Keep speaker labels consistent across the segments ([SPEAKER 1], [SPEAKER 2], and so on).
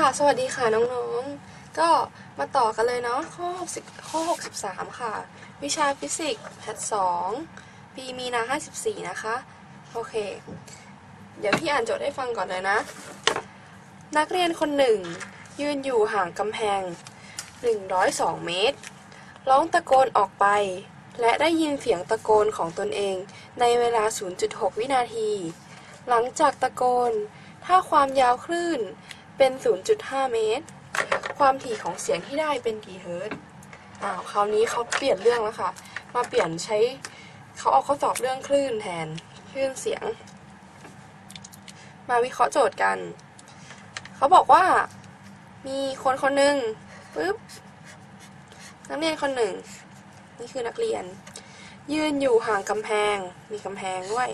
[SPEAKER 1] ค่ะ สวัสดีค่ะน้องๆ ก็มาต่อกันเลยเนาะข้อ60ข้อ 63 ค่ะ วิชาฟิสิกส์แพท2ปีมีนา 54 นะคะ โอเค เดี๋ยวพี่อ่านโจทย์ให้ฟังก่อนเลยนะ นักเรียนคนหนึ่ง ยืนอยู่ห่างกำแพง 102 เมตร ร้องตะโกนออกไป และได้ยินเสียงตะโกนของตนเอง ในเวลา 0.6 วินาที หลังจากตะโกน ถ้าความยาวคลื่น เป็น 0.5 เมตร ความถี่ของเสียงที่ได้เป็นกี่เฮิรตซ์อ้าวคราวนี้เขาเปลี่ยนเรื่องแล้วค่ะ มาเปลี่ยนใช้เขาเอาข้อสอบเรื่องคลื่นแทน คลื่นเสียง มาวิเคราะห์โจทย์กัน เขาบอกว่ามีคนคนหนึ่งปึ๊บนักเรียนคนหนึ่ง นี่คือนักเรียน ยืนอยู่ห่างกำแพง มีกำแพงด้วย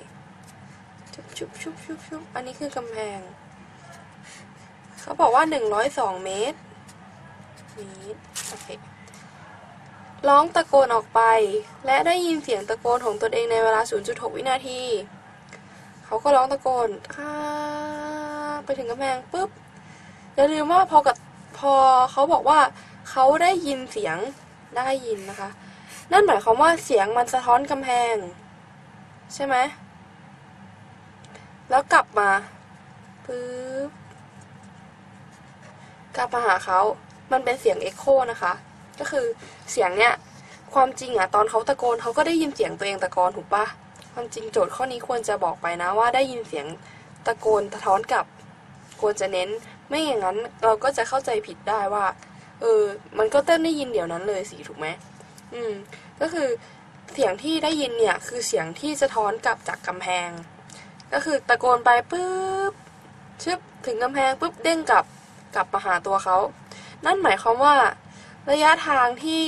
[SPEAKER 1] ชุบชุบชุบชุบชุบอันนี้คือกำแพง เขาบอกว่า102เมตรเมตรโอเคร้องตะโกนออกไป และได้ยินเสียงตะโกนของตนเองในเวลา 0.6 วินาที เขาก็ร้องตะโกนอ่าไปถึงกำแพงปุ๊บอย่าลืมว่าพอกับพอเขาบอกว่าเขาได้ยินเสียงได้ยินนะคะ นั่นหมายความว่าเสียงมันสะท้อนกำแพง ใช่ไหม แล้วกลับมาปึ๊บ กลับมาหาเขา มันเป็นเสียงเอ็กโคนะคะ ก็คือเสียงเนี้ย ความจริงอะตอนเขาตะโกนเขาก็ได้ยินเสียงตัวเองตะโกนถูกปะความจริงโจทย์ข้อนี้ควรจะบอกไปนะว่าได้ยินเสียงตะโกนสะท้อนกับควรจะเน้น ไม่อย่างนั้นเราก็จะเข้าใจผิดได้ว่า เออ มันก็เต้นได้ยินเดี๋ยวนั้นเลยสิถูกไหมอืม ก็คือเสียงที่ได้ยินเนี่ย คือเสียงที่สะท้อนกลับจากกำแพง ก็คือตะโกนไปปุ๊บชึบถึงกำแพงปุ๊บเด้งกลับ กลับมาหาตัวเขา นั่นหมายความว่า ระยะทางที่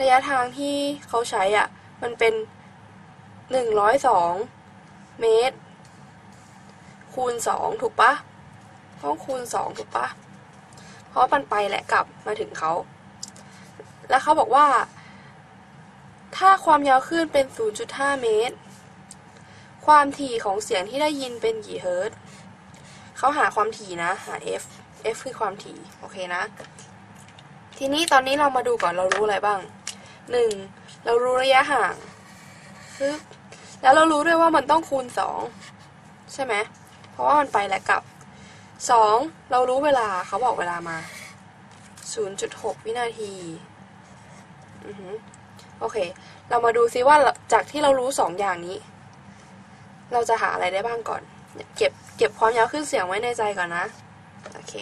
[SPEAKER 1] ระยะทางที่เขาใช้อะ มันเป็นหนึ่งร้อยสองเมตร คูณสองถูกปะต้องคูณสองถูกปะเพราะมันไปและกลับมาถึงเขา แล้วเขาบอกว่า ถ้าความยาวคลื่นเป็น 0.5 เมตร ความถี่ของเสียงที่ได้ยินเป็นกี่เฮิรตซ์ เขาหาความถี่นะ หา f f คือความถี่ โอเคนะ ทีนี้ตอนนี้เรามาดูก่อนเรารู้อะไรบ้างหนึ่งเรารู้ระยะห่างปึ๊บแล้วเรารู้ด้วยว่ามันต้องคูณสองใช่ไหม เพราะว่ามันไปและกลับสองเรารู้เวลาเขาบอกเวลามา 0.6 วินาที อือหือโอเค เรามาดูซิว่าจากที่เรารู้สองอย่างนี้ เราจะหาอะไรได้บ้างก่อน เก็บเก็บความยาวขึ้นเสียงไว้ในใจก่อนนะ โอเค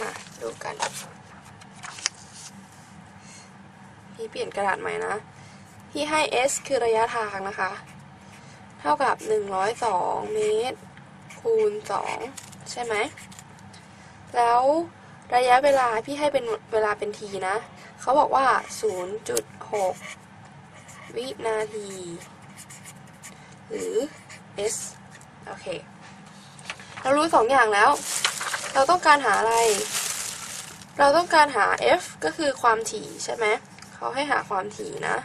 [SPEAKER 1] มาดูกัน พี่เปลี่ยนกระดาษใหม่นะ พี่ให้ s คือระยะทางนะคะ เท่ากับ 102 เมตร คูณ 2 ใช่ไหม แล้วระยะเวลาพี่ให้เป็นเวลาเป็นทีนะ เขาบอกว่า 0.6 วินาที หรือ s โอเค เรารู้สองอย่างแล้ว เราต้องการหาอะไร เราต้องการหา f ก็คือความถี่ใช่ไหม เขาให้หาความถี่นะ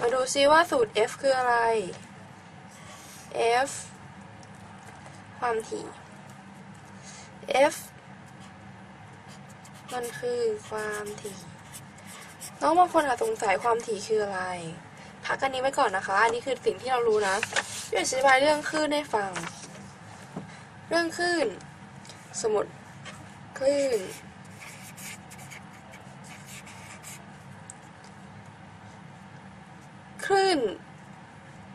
[SPEAKER 1] มาดูซิว่าสูตร f คืออะไร f ความถี่ f มันคือความถี่ น้องบางคนอาจสงสัยความถี่คืออะไร พักกันนี้ไว้ก่อนนะคะ อันนี้คือสิ่งที่เรารู้นะพี่จะอธิบายเรื่องคลื่นให้ฟัง เรื่องคลื่น สมมติคลื่น คลื่น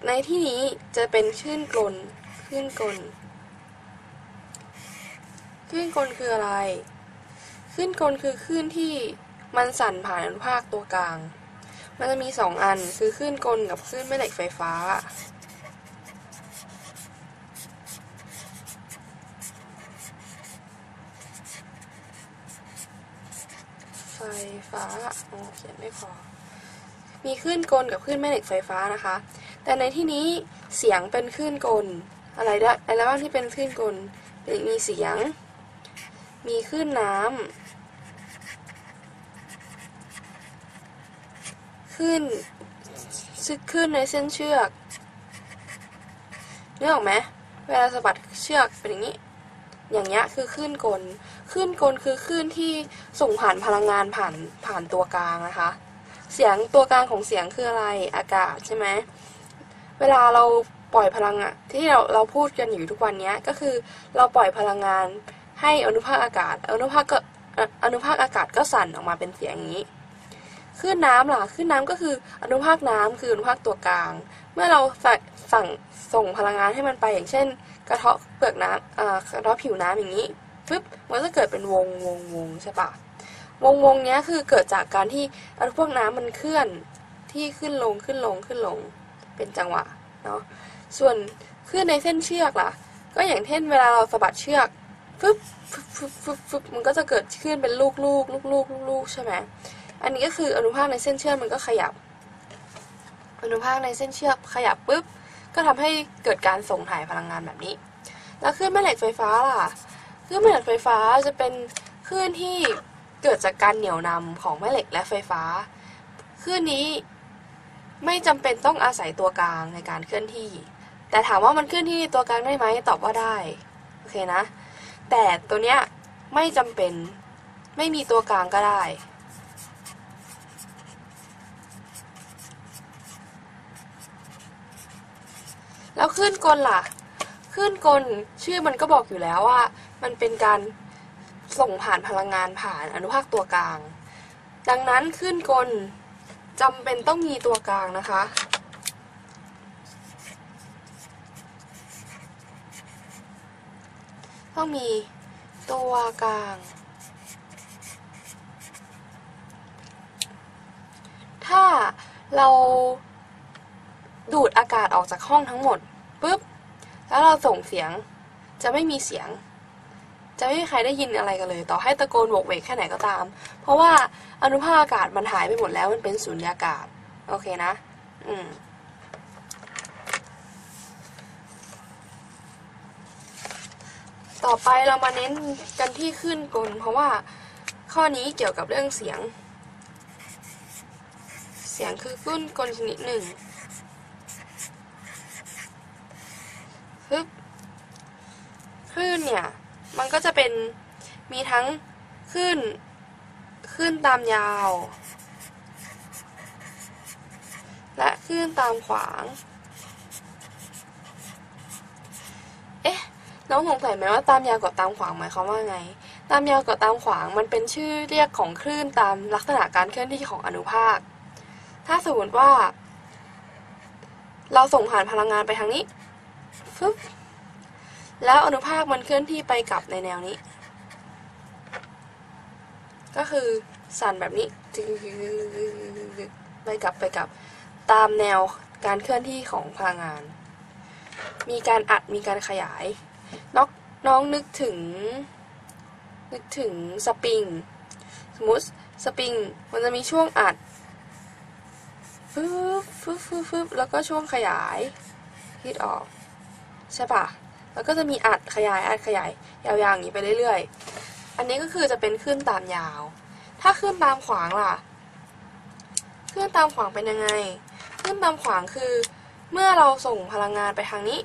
[SPEAKER 1] ในที่นี้จะเป็นคลื่นกลนคลื่นกลนคลื่นกลคืออะไร คลื่นกลคือคลื่นที่มันสั่นผ่านอนุภาคตัวกลาง มันจะมีสองอันคือคลื่นกลกับคลื่นแม่เหล็กไฟฟ้า ไฟฟ้าโอเขียนไม่พอ มีคลื่นกลกับคลื่นแม่เหล็กไฟฟ้านะคะ แต่ในที่นี้เสียงเป็นคลื่นกล อะไรได้อะไรบ้างที่เป็นคลื่นกลเป็นมีเสียง มีคลื่นน้ำ คลื่นคลื่นในเส้นเชือกนึกออกไหมเวลาสะบัดเชือกเป็นอย่างนี้ อย่างเงี้ยคือคลื่นกลคลื่นกลคือคลื่นที่ส่งผ่านพลังงานผ่านผ่านตัวกลางนะคะ เสียงตัวกลางของเสียงคืออะไรอากาศใช่ไหมเวลาเราปล่อยพลังอะที่เราเราพูดกันอยู่ทุกวันนี้ก็คือเราปล่อยพลังงานให้อนุภาคอากาศ อนุภาคก็อนุภาคอากาศก็สั่นออกมาเป็นเสียงอย่างนี้ คลื่นน้ำล่ะคลื่นน้ำก็คืออนุภาคน้ำคืออนุภาคตัวกลาง เมื่อเราสั่งส่งพลังงานให้มันไปอย่างเช่น กระเทาะเปลือกน้ำกระเทาะผิวน้ำอย่างนี้ปึ๊บมันจะเกิดเป็นวงวงวงใช่ปะวงวงเนี้ยคือเกิดจากการที่อนุภาคน้ำมันเคลื่อนที่ขึ้นลงขึ้นลงขึ้นลงเป็นจังหวะเนาะส่วนคลื่นในเส้นเชือกล่ะ ก็อย่างเช่นเวลาเราสะบัดเชือกปึ๊บฟึบฟึบฟึบฟึบมันก็จะเกิดขึ้นเป็นลูกลูกลูกลูกลูกลูกใช่ไหม อันนี้ก็คืออนุภาคในเส้นเชือกมันก็ขยับ อนุภาคในเส้นเชือกขยับปุ๊บก็ทำให้เกิดการส่งถ่ายพลังงานแบบนี้ แล้วคลื่นแม่เหล็กไฟฟ้าล่ะคลื่นแม่เหล็กไฟฟ้าจะเป็นคลื่นที่เกิดจากการเหนี่ยวนำของแม่เหล็กและไฟฟ้าคลื่นนี้ไม่จำเป็นต้องอาศัยตัวกลางในการเคลื่อนที่ แต่ถามว่ามันเคลื่อนที่ตัวกลางได้ไหมตอบว่าได้โอเคนะ แต่ตัวเนี้ยไม่จำเป็นไม่มีตัวกลางก็ได้ แล้วคลื่นกลล่ะคลื่นกลชื่อมันก็บอกอยู่แล้วว่า มันเป็นการส่งผ่านพลังงานผ่านอนุภาคตัวกลาง ดังนั้นคลื่นกลจำเป็นต้องมีตัวกลางนะคะ ต้องมีตัวกลาง ถ้าเรา ดูดอากาศออกจากห้องทั้งหมดปุ๊บแล้วเราส่งเสียงจะไม่มีเสียง จะไม่มีใครได้ยินอะไรกันเลย ต่อให้ตะโกนโวกเวกแค่ไหนก็ตาม เพราะว่าอนุภาคอากาศมันหายไปหมดแล้วมันเป็นสุญญากาศ โอเคนะ อืมต่อไปเรามาเน้นกันที่ขึ้นกล เพราะว่าข้อนี้เกี่ยวกับเรื่องเสียง เสียงคือขึ้นกลชนิดหนึ่งฮึบค ลื่นเนี่ย มันก็จะเป็นมีทั้งคลื่นคลื่นตามยาว และคลื่นตามขวาง เอ๊ะน้องสงสัยไหมว่าตามยาวกับตามขวางหมายความว่าไง ตามยาวกับตามขวางมันเป็นชื่อเรียกของคลื่นตามลักษณะการเคลื่อนที่ของอนุภาค ถ้าสมมติว่า เราส่งผ่านพลังงานไปทางนี้ฟึ๊บ แล้วอนุภาคมันเคลื่อนที่ไปกลับในแนวนี้ ก็คือสั่นแบบนี้ไปกลับไปกลับ ตามแนวการเคลื่อนที่ของพลังงาน มีการอัดมีการขยายน้องน้องนึกถึง นึกถึงสปริง สมมติสปริงมันจะมีช่วงอัดฟึบฟึบฟึบฟึบแล้วก็ช่วงขยายฮิตออก ใช่ปะ แล้วก็จะมีอัดขยายอัดขยายยาวๆอย่างนี้ไปเรื่อยๆ อันนี้ก็คือจะเป็นขึ้นตามยาว ถ้าขึ้นตามขวางล่ะ ขึ้นตามขวางเป็นยังไง ขึ้นตามขวางคือ เมื่อเราส่งพลังงานไปทางนี้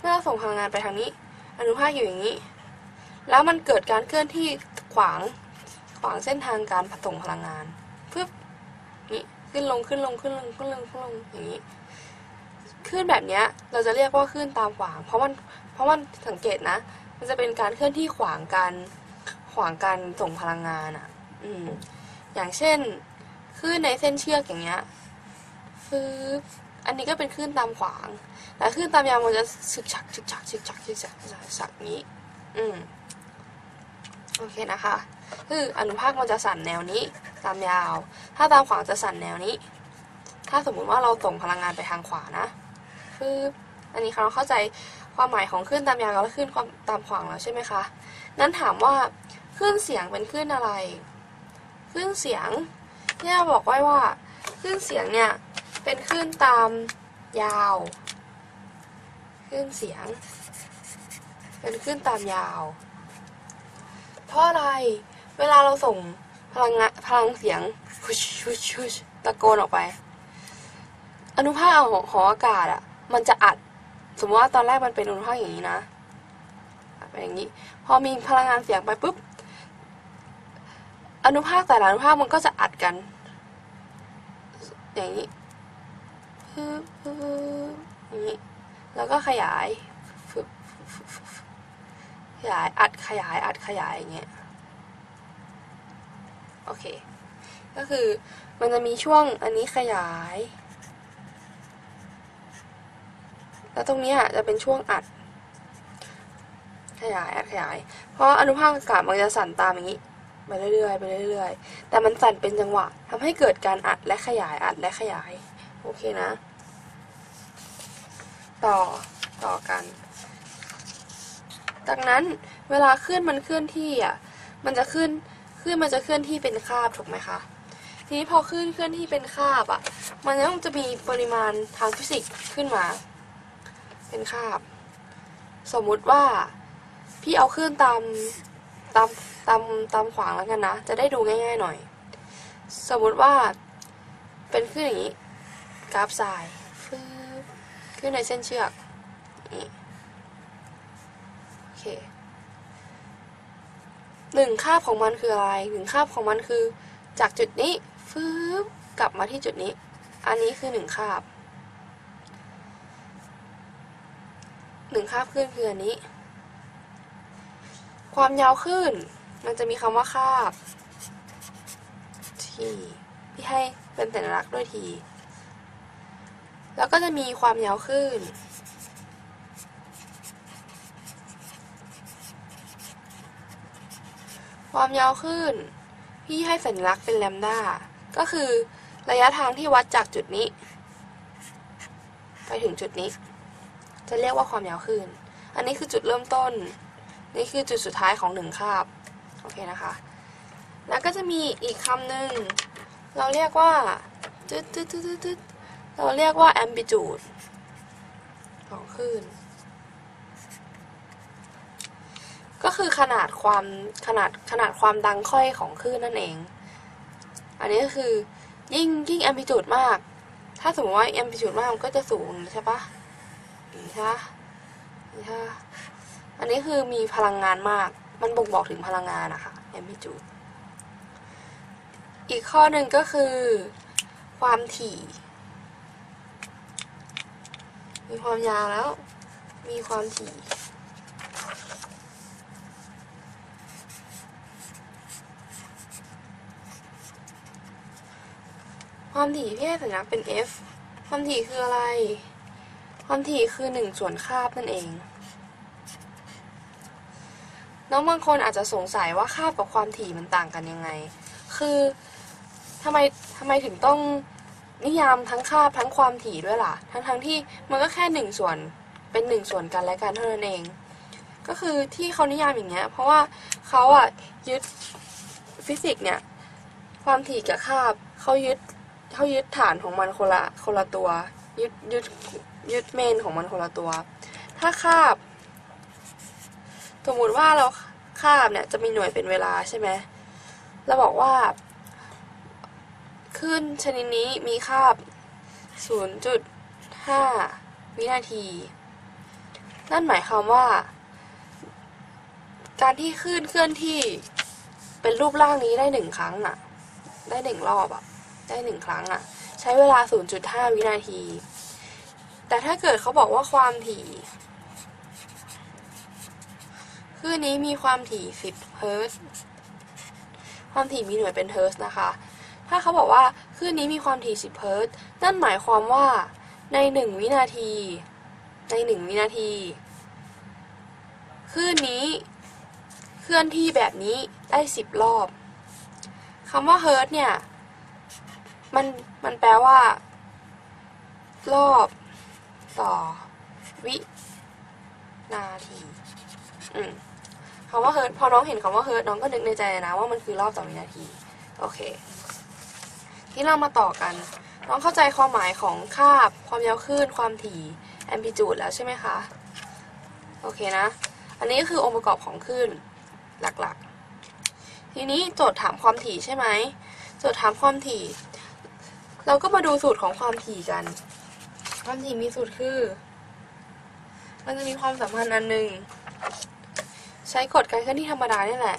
[SPEAKER 1] เมื่อส่งพลังงานไปทางนี้ อนุภาคอยู่อย่างนี้ แล้วมันเกิดการเคลื่อนที่ขวางขวางเส้นทางการส่งพลังงานปึ๊บนี่ขึ้นลงขึ้นลงขึ้นลงขึ้นลงขึ้นลงอย่างนี้ คลื่นแบบเนี้ยเราจะเรียกว่าคลื่นตามขวาง เพราะมันเพราะมันสังเกตนะ มันจะเป็นการเคลื่อนที่ขวางกันขวางการส่งพลังงานอะ อืม อย่างเช่นคลื่นในเส้นเชือกอย่างเงี้ยฟืบอันนี้ก็เป็นคลื่นตามขวาง แต่คลื่นตามยาวมันจะฉึกฉักฉึกฉักฉึกฉักฉึกฉักฉึกฉักฉึกฉักนี้ อืม โอเคนะคะ คืออนุภาคมันจะสั่นแนวนี้ ตามยาว ถ้าตามขวางจะสั่นแนวนี้ ถ้าสมมุติว่าเราส่งพลังงานไปทางขวานะ ฟืบอันนี้เราเข้าใจความหมายของคลื่นตามยาวและคลื่นความตามขวางแล้วใช่ไหมคะนั้นถามว่าคลื่นเสียงเป็นคลื่นอะไรคลื่นเสียงที่เราบอกไว้ว่าคลื่นเสียงเนี่ยเป็นคลื่นตามยาวคลื่นเสียง เป็นคลื่นตามยาว เพราะอะไรเวลาเราส่งพลังงานพลังเสียงพุชชุชตะโกนออกไป อนุภาคของอากาศอะ มันจะอัด สมมติว่าตอนแรกมันเป็นอนุภาคอย่างนี้นะเป็นอย่างนี้ พอมีพลังงานเสียงไปปุ๊บ อนุภาคแต่ละอนุภาคมันก็จะอัดกัน อย่างนี้ปึ๊บปึ๊บอย่างนี้ แล้วก็ขยายฟึบขยาย อัดขยาย อัดขยายอย่างเงี้ย โอเค ก็คือมันจะมีช่วงอันนี้ขยาย แล้วตรงนี้จะเป็นช่วงอัด ขยายอัดขยาย เพราะอนุภาคอากาศมันจะสั่นตามอย่างนี้ไปเรื่อยๆไปเรื่อยๆ แต่มันสั่นเป็นจังหวะทำให้เกิดการอัดและขยายอัดและขยาย โอเคนะ ต่อต่อกัน จากนั้นเวลาเคลื่อนมันเคลื่อนที่อะ มันจะขึ้นคลื่นมันจะเคลื่อนที่เป็นคาบถูกไหมคะทีนี้พอคลื่นเคลื่อนที่เป็นคาบอะ มันต้องจะมีปริมาณทางฟิสิกส์ขึ้นมา เป็นคาบ สมมุติว่าพี่เอาคลื่นตามตามตามตามขวางแล้วกันนะ จะได้ดูง่ายๆหน่อย สมมุติว่าเป็นคลื่นอย่างนี้ กราฟทรายฟืขึ้นในเส้นเชือกนี่โอเคหนึ่งคาบของมันคืออะไรหนึ่งคาบของมันคือ จากจุดนี้ฟืบกลับมาที่จุดนี้ อันนี้คือหนึ่งคาบ หนึ่งคาบขึ้นคืออันนี้ ความยาวขึ้น มันจะมีคำว่าคาบ ทีพี่ให้เป็นสัญลักษณ์ด้วยที แล้วก็จะมีความยาวขึ้น ความยาวขึ้น พี่ให้สัญลักษณ์เป็นแลมด้า ก็คือระยะทางที่วัดจากจุดนี้ ไปถึงจุดนี้ จะเรียกว่าความยาวขึ้นอันนี้คือจุดเริ่มต้น นี่คือจุดสุดท้ายของหนึ่งคาบ โอเคนะคะ แล้วก็จะมีอีกคำหนึ่ง เราเรียกว่าตึ๊ดตึ๊ดตึ๊ดตึ๊ดตึ๊ดเราเรียกว่า amplitude ของคลื่น ก็คือขนาดความขนาดขนาดความดังค่อยของคลื่นนั่นเอง อันนี้ก็คือยิ่งยิ่ง amplitude มาก ถ้าสมมติว่า amplitude มากมันก็จะสูงใช่ปะ นี้ใช่ปะอย่างนี้ใช่ปะอันนี้คือมีพลังงานมาก มันบ่งบอกถึงพลังงานนะคะ amplitude อีกข้อหนึ่งก็คือ ความถี่ มีความยาวแล้ว มีความถี่ความถี่พี่ให้สัญลักษณ์เป็น f ความถี่คืออะไร ความถี่คือหนึ่งส่วนคาบนั่นเอง น้องบางคนอาจจะสงสัยว่าคาบกับความถี่มันต่างกันยังไง คือทำไมทำไมถึงต้องนิยามทั้งคาบทั้งความถี่ด้วยล่ะ ทั้งทั้งที่มันก็แค่หนึ่งส่วนเป็นหนึ่งส่วนกันและกันเท่านั้นเอง ก็คือที่เขานิยามอย่างเงี้ย เพราะว่าเขาอะยึดฟิสิกส์เนี่ยความถี่กับคาบเขายึดเขายึดฐานของมันคนละคนละตัวยึดยึด ยึดเมนของมันคนละตัว ถ้าคาบ สมมติว่าเราคาบเนี่ยจะมีหน่วยเป็นเวลาใช่ไหมเราบอกว่าคลื่นชนิดนี้มีคาบ 0.5 วินาที นั่นหมายความว่า การที่คลื่นเคลื่อนที่เป็นรูปร่างนี้ได้หนึ่งครั้งอะได้หนึ่งรอบอะได้หนึ่งครั้งอะใช้เวลา 0.5 วินาที แต่ถ้าเกิดเขาบอกว่าความถี่คลื่นนี้มีความถี่ 10 เฮิร์ตความถี่มีหน่วยเป็นเฮิร์ตนะคะ ถ้าเขาบอกว่าคลื่นนี้มีความถี่ 10 เฮิร์ตนั่นหมายความว่าใน 1 วินาที ใน 1 วินาทีคลื่นนี้เคลื่อนที่แบบนี้ได้ 10 รอบคำว่าเฮิร์ตเนี่ย มัน มันแปลว่า รอบ ต่อวินาทีอืมคำว่าเฮิร์ตพอน้องเห็นคำว่าเฮิร์ตน้องก็นึกในใจนะว่ามันคือรอบต่อวินาที โอเค ที่เรามาต่อกัน น้องเข้าใจความหมายของคาบ ความยาวคลื่น ความถี่แอมพลิจูดแล้วใช่ไหมคะ โอเคนะ อันนี้ก็คือองค์ประกอบของคลื่นหลักๆ ทีนี้โจทย์ถามความถี่ใช่ไหมโจทย์ถามความถี่ เราก็มาดูสูตรของความถี่กัน ความถี่มีสูตรคือ มันจะมีความสัมพันธ์อันหนึ่งใช้กฎการเคลื่อนที่ธรรมดาเนี่ยแหละ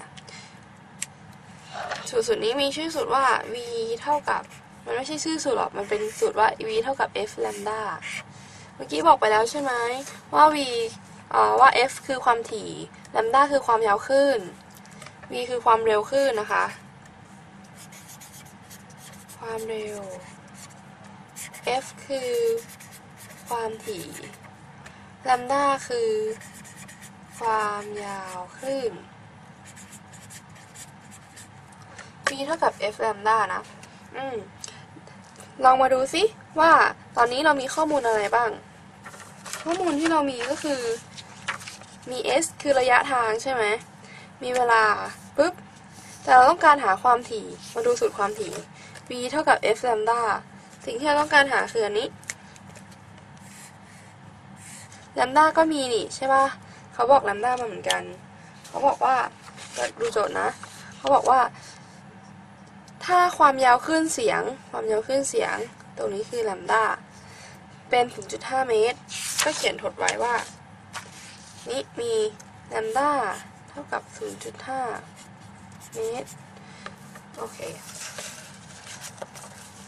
[SPEAKER 1] สูตรสูตรนี้มีชื่อสูตรว่า v เท่ากับ มันไม่ใช่ชื่อสูตรหรอก มันเป็นสูตรว่า v เท่ากับ f lambda เมื่อกี้บอกไปแล้วใช่ไหมว่า v ว่า f คือความถี่ lambda คือความยาวคลื่น v คือความเร็วคลื่นนะคะ ความเร็ว f คือ ความถี่ lambda คือ ความยาวคลื่น v เท่ากับ f lambda นะอืมลองมาดูสิว่าตอนนี้เรามีข้อมูลอะไรบ้าง ข้อมูลที่เรามีก็คือ มี s คือระยะทางใช่ไหม มีเวลาปุ๊บ แต่เราต้องการหาความถี่ มาดูสูตรความถี่ v เท่ากับ f lambda สิ่งที่เราต้องการหาคืออันนี้ lambda ก็มีนี่ใช่ปะเขาบอก lambda มาเหมือนกัน เขาบอกว่าดูโจทย์นะ เขาบอกว่า ถ้าความยาวคลื่นเสียง ความยาวคลื่นเสียง ตรงนี้คือ lambda เป็น 0.5 เมตร ก็เขียนทดไว้ว่า นี่มี lambda เท่ากับ 0.5 เมตร โอเค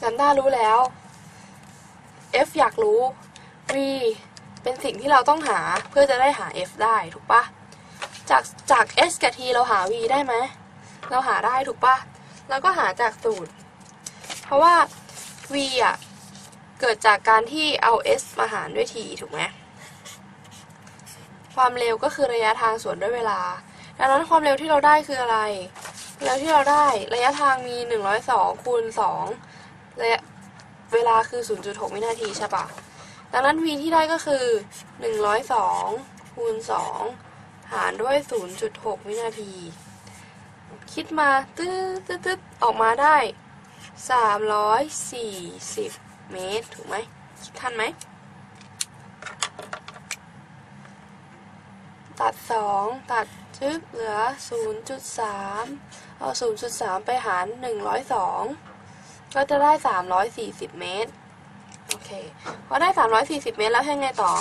[SPEAKER 1] lambda รู้แล้ว f อยากรู้ v เป็นสิ่งที่เราต้องหาเพื่อจะได้หา f ได้ถูกปะจากจาก s กับ t เราหา v ได้ไหม เราหาได้ถูกปะแล้วก็หาจากสูตร เพราะว่า v อะ เกิดจากการที่เอา s มาหารด้วย t ถูกไหม ความเร็วก็คือระยะทางส่วนด้วยเวลา ดังนั้นความเร็วที่เราได้คืออะไรเร็วที่เราได้ระยะทางมี 102คูณ2ระยะเวลาคือ 0.6วินาทีใช่ปะ ดังนั้น v ที่ได้ก็คือ 102คูณ2หารด้วย 0.6 วินาที คิดมาตึ๊ดตึ๊ดตึ๊ดออกมาได้ 340 เมตร ถูกไหม คิดทันไหม ตัด 2 ตัดจึ๊บเหลือ 0.3 เอา 0.3 ไปหาร 102 ก็จะได้ 340 เมตร โอเคพอได้ 340 เมตรแล้วให้ไงต่อ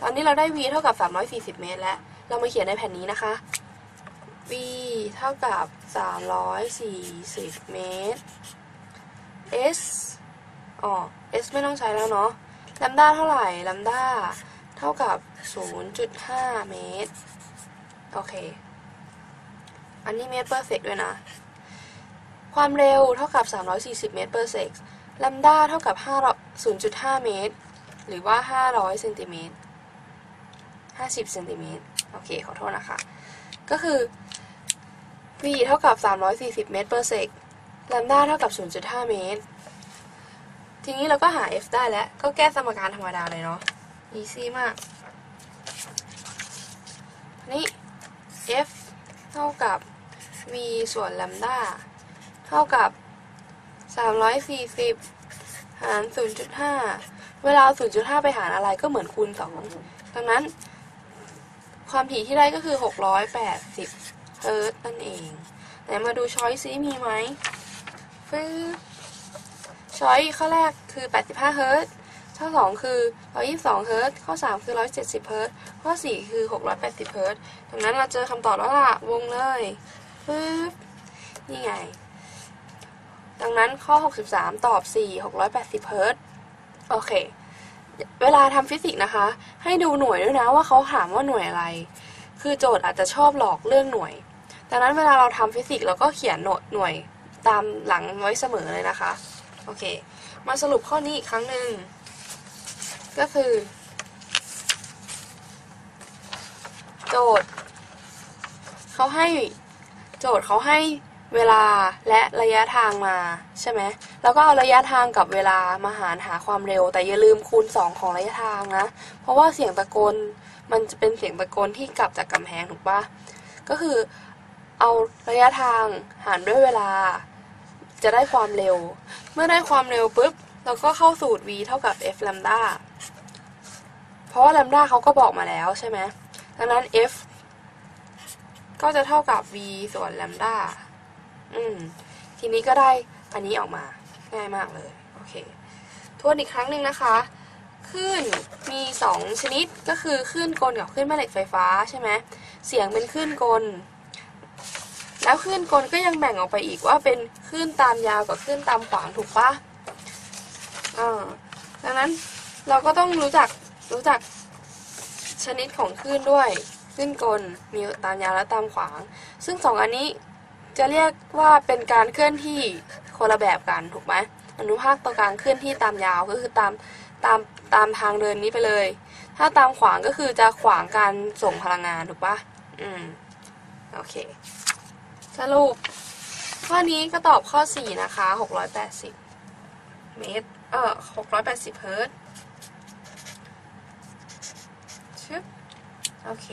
[SPEAKER 1] ตอนนี้เราได้ v เท่ากับ 340 เมตรแล้ว เรามาเขียนในแผ่นนี้นะคะ v เท่ากับ 340 เมตร s อ๋อ s ไม่ต้องใช้แล้วเนาะ lambda เท่าไหร่ lambda เท่ากับ 0.5 เมตร โอเค อันนี้เมตร per sec ด้วยนะ ความเร็วเท่ากับ 340 เมตร per sec lambda เท่ากับ 5 0.5 เมตร หรือว่า 500เซนติเมตร50เซนติเมตรโอเค ขอโทษนะคะ ก็คือ v เท่ากับ 340 เมตร per sec lambda เท่ากับ 0.5 เมตร ทีนี้เราก็หา f ได้แล้ว ก็แก้สมการธรรมดาเลยเนาะ easy มาก นี่ f เท่ากับ v ส่วน lambda เท่ากับ 340 หาร 0.5 เวลา 0.5 ไปหารอะไรก็เหมือนคูณ 2 ดังนั้น ความถี่ที่ได้ก็คือ 680เฮิร์ตซ์นั่นเอง ไหนมาดูช้อยซิมีไหมฟื้ช้อยข้อแรกคือ 85 เฮิร์ตซ์ข้อ 2 คือ 122 เฮิร์ตซ์ข้อ 3 คือ 170 เฮิร์ตซ์ข้อ 4 คือ 680 เฮิร์ตซ์ดังนั้นเราเจอคำตอบแล้วล่ะ วงเลยปึ๊บนี่ไง ดังนั้นข้อ 63 ตอบ 4 680เฮิร์ตซ์โอเค เวลาทำฟิสิกส์นะคะ ให้ดูหน่วยด้วยนะว่าเขาถามว่าหน่วยอะไร คือโจทย์อาจจะชอบหลอกเรื่องหน่วย ดังนั้นเวลาเราทำฟิสิกส์เราก็เขียนหน่วยตามหลังไว้เสมอเลยนะคะ โอเค มาสรุปข้อนี้อีกครั้งหนึ่ง ก็คือ โจทย์เขาให้โจทย์เขาให้ เวลาและระยะทางมาใช่ไหมแล้วก็เอาระยะทางกับเวลามาหารหาความเร็ว แต่อย่าลืมคูณ 2 ของระยะทางนะ เพราะว่าเสียงตะโกนมันจะเป็นเสียงตะโกนที่กลับจากกำแพงถูกปะก็คือเอาระยะทางหารด้วยเวลา จะได้ความเร็ว เมื่อได้ความเร็วปุ๊บเราก็เข้าสูตร v เท่ากับ f lambda เพราะว่า lambda เขาก็บอกมาแล้วใช่ไหมดังนั้น f ก็จะเท่ากับ v ส่วน lambda อืม ทีนี้ก็ได้อันนี้ออกมาง่ายมากเลย โอเค ทวนอีกครั้งหนึ่งนะคะคลื่นมีสองชนิดก็คือคลื่นกลกับคลื่นแม่เหล็กไฟฟ้าใช่ไหมเสียงเป็นคลื่นกล แล้วคลื่นกลก็ยังแบ่งออกไปอีกว่าเป็นคลื่นตามยาวกับคลื่นตามขวางถูกปะอ่าดังนั้นเราก็ต้องรู้จักรู้จักชนิดของคลื่นด้วยคลื่นกลมีตามยาวและตามขวาง ซึ่งสองอันนี้ จะเรียกว่าเป็นการเคลื่อนที่คนละแบบกันถูกไหมอนุภาคตัวกลางเคลื่อนที่ตามยาวก็คือตามตามตามทางเดินนี้ไปเลย ถ้าตามขวางก็คือจะขวางการส่งพลังงานถูกปะอืมโอเค สรุปข้อนี้ก็ตอบข้อ 4 นะคะ 680 เมตร เออ680 เฮิร์ตซ์ชึบโอเค